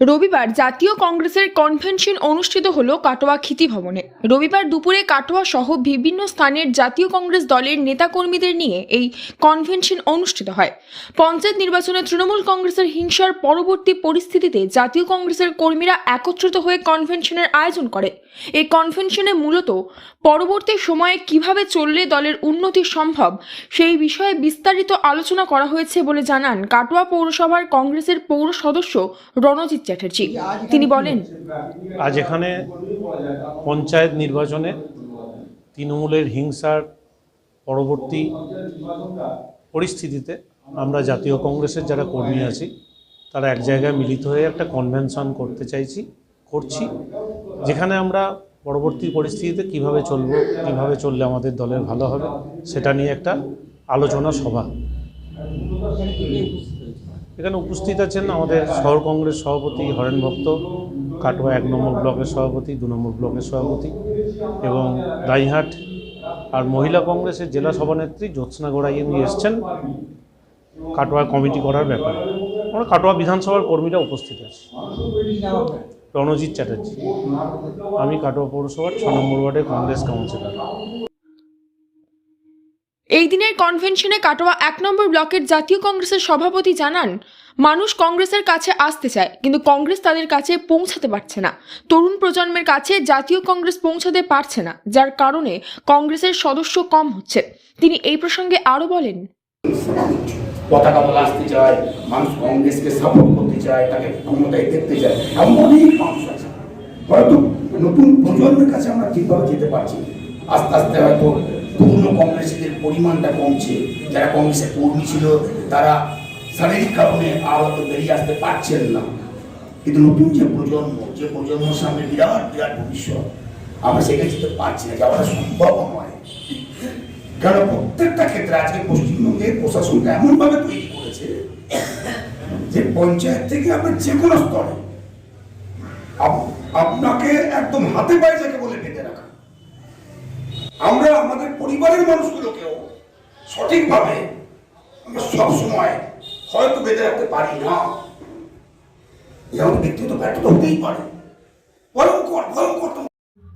রবিবার জাতীয় কংগ্রেসের কনভেনশন অনুষ্ঠিত হলো কাটোয়া খিতি ভবনে। রবিবার দুপুরে কাটোয়া সহ বিভিন্ন স্থানের জাতীয় কংগ্রেস দলের নেতাকর্মীদের নিয়ে এই কনভেনশন অনুষ্ঠিত হয়। পঞ্চায়েত নির্বাচনে তৃণমূল কংগ্রেসের হিংসার পরবর্তী পরিস্থিতিতে জাতীয় কংগ্রেসের কর্মীরা একত্রিত হয়ে কনভেনশনের আয়োজন করে। এই কনভেনশনে মূলত পরবর্তী সময়ে কীভাবে চললে দলের উন্নতি সম্ভব সেই বিষয়ে বিস্তারিত আলোচনা করা হয়েছে বলে জানান কাটোয়া পৌরসভার কংগ্রেসের পৌর সদস্য রণজিৎ চ্যাটার্জি। তিনি বলেন আজ এখানে পঞ্চায়েত নির্বাচনে তৃণমূলের হিংসার পরবর্তী পরিস্থিতিতে আমরা জাতীয় কংগ্রেসের যারা কর্মী আছি তারা এক জায়গায় মিলিত হয়ে একটা কনভেনশন করতে চাইছি করছি যেখানে আমরা পরবর্তী পরিস্থিতিতে কীভাবে চলবো কীভাবে চললে আমাদের দলের ভালো হবে সেটা নিয়ে একটা আলোচনা সভা। এখানে উপস্থিত আছেন আমাদের শহর কংগ্রেস সভাপতি হরেন ভক্ত, কাটোয়া এক নম্বর ব্লকের সভাপতি, দু নম্বর ব্লকের সভাপতি এবং দাইহাট আর মহিলা কংগ্রেসের জেলা সভানেত্রী জ্যোৎস্না গোড়াইনি এসছেন কাটোয়া কমিটি করার ব্যাপারে। আমরা কাটোয়া বিধানসভার কর্মীরা উপস্থিত আছে। রণজিৎ চ্যাটার্জি। আমি কাটোয়া পৌরসভার ছ নম্বর ওয়ার্ডের কংগ্রেস কাউন্সিলর। এই দিনের কনভেনশনে কাটোয়া এক নম্বর ব্লকের জাতীয় কংগ্রেসের সভাপতি জানান, মানুষ কংগ্রেসের কাছে আসতে চায়, কিন্তু কংগ্রেস তাদের কাছে পৌঁছাতে পারছে না। তরুণ প্রজন্মের কাছে জাতীয় কংগ্রেস পৌঁছাতে পারছে না, যার কারণে কংগ্রেসের সদস্য কম হচ্ছে। তিনি এই প্রসঙ্গে আরও বলেন, পতাকা আসতে চায়, মানুষ কংগ্রেসকে সাপোর্ট করতে চায়, তাকে ক্ষমতায় দেখতে চায়, এমন অনেক মানুষ আছে। হয়তো নতুন প্রজন্মের কাছে আমরা ঠিকভাবে যেতে পারছি আস্তে আস্তে হয়তো পুরনো কংগ্রেসীদের পরিমাণটা কমছে। যারা কংগ্রেসের কর্মী ছিল, তারা শারীরিক কারণে আর বেরিয়ে আসতে পারছেন না। কিন্তু নতুন যে প্রজন্ম, যে প্রজন্মের সামনে বিরাট বিরাট ভবিষ্যৎ, আমরা সেখানে যেতে পারছি না, যাওয়াটা সম্ভব নয়। কারণ প্রত্যেকটা ক্ষেত্রে আজকে পশ্চিমবঙ্গের প্রশাসনটা এমনভাবে তৈরি করেছে যে পঞ্চায়েত থেকে আপনার যে কোনো স্তরে আপ- আপনাকে একদম হাতে পায়ে যাকে বলে বেঁধে রাখা। আমরা আমাদের পরিবারের মানুষগুলোকেও সঠিকভাবে আমরা সবসময় হয়তো বেঁধে রাখতে পারি না। যেমন ব্যক্তিগত ব্যর্থতা হতেই পারে। ভয়ঙ্কর ভয়ঙ্কর তো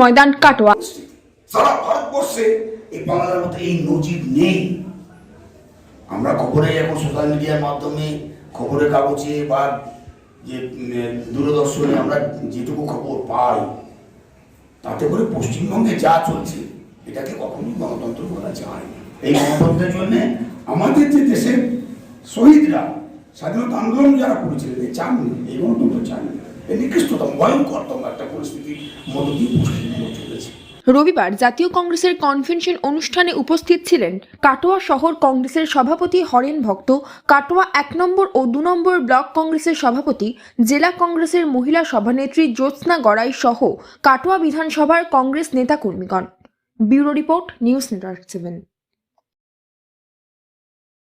ময়দান কাটোয়া। সারা ভারতবর্ষে এই বাংলার মতো এই নজির নেই। আমরা খবরে এখন সোশ্যাল মিডিয়ার মাধ্যমে, খবরের কাগজে বা যে দূরদর্শনে আমরা যেটুকু খবর পাই, তাতে করে পশ্চিমবঙ্গে যা চলছে, এটাকে কখনোই গণতন্ত্র বলা যায় না। এই গণতন্ত্রের জন্য আমাদের যে দেশের শহীদরা, স্বাধীনতা আন্দোলন যারা করেছিলেন, এই চাননি, এই গণতন্ত্র চাননি এই রবিবার জাতীয় কংগ্রেসের কনভেনশন অনুষ্ঠানে উপস্থিত ছিলেন কাটোয়া শহর কংগ্রেসের সভাপতি হরেন ভক্ত, কাটোয়া এক নম্বর ও দু নম্বর ব্লক কংগ্রেসের সভাপতি, জেলা কংগ্রেসের মহিলা সভানেত্রী জ্যোৎস্না গড়াই সহ কাটোয়া বিধানসভার Congress নেতাকর্মীগণ। Bureau report, news network seven.